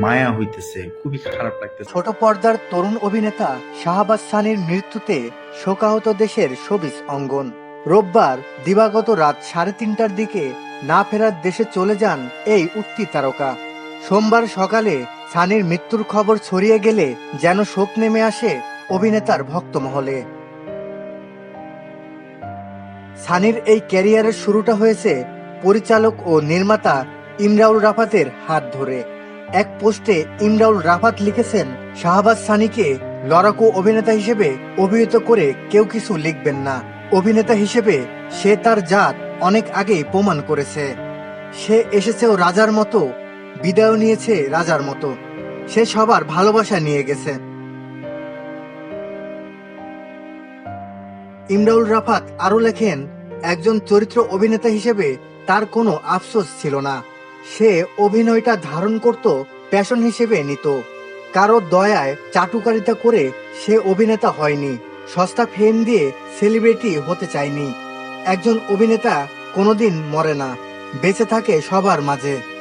মায়া হইতেছে, খুবই খারাপ লাগতেছে। ছোট পর্দার তরুণ অভিনেতা শাহবাজ সানির মৃত্যুতে শোকাহত দেশের সবিজ অঙ্গন। রোববার দিবাগত রাত সাড়ে তিনটার দিকে না ফেরার দেশে চলে যান এই উঠতি তারকা। সোমবার সকালে সানির মৃত্যুর খবর ছড়িয়ে গেলে যেন শোক নেমে আসে অভিনেতার ভক্তমহলে। সানির এই ক্যারিয়ারের শুরুটা হয়েছে পরিচালক ও নির্মাতা ইমরাউল রাফাতের হাত ধরে। এক পোস্টে ইমরাউল রাফাত লিখেছেন, শাহবাজ সানিকে লড়াকু অভিনেতা হিসেবে অভিহিত করে কেউ কিছু লিখবেন না। অভিনেতা হিসেবে সে তার জাত অনেক আগেই প্রমাণ করেছে। সে এসেছেও রাজার মতো বিদায় নিয়েছে রাজার মতো। সে সবার ভালোবাসা নিয়ে গেছে। ইমরাউল রাফাত আরও লেখেন, একজন চরিত্র অভিনেতা হিসেবে তার কোনো আফসোস ছিল না। সে অভিনয়টা ধারণ করত প্যাশন হিসেবে নিত। কারও দয়ায় চাটুকারিতা করে সে অভিনেতা হয়নি, সস্তা ফেম দিয়ে সেলিব্রিটি হতে চায়নি। একজন অভিনেতা কোনোদিন মরে না, বেঁচে থাকে সবার মাঝে।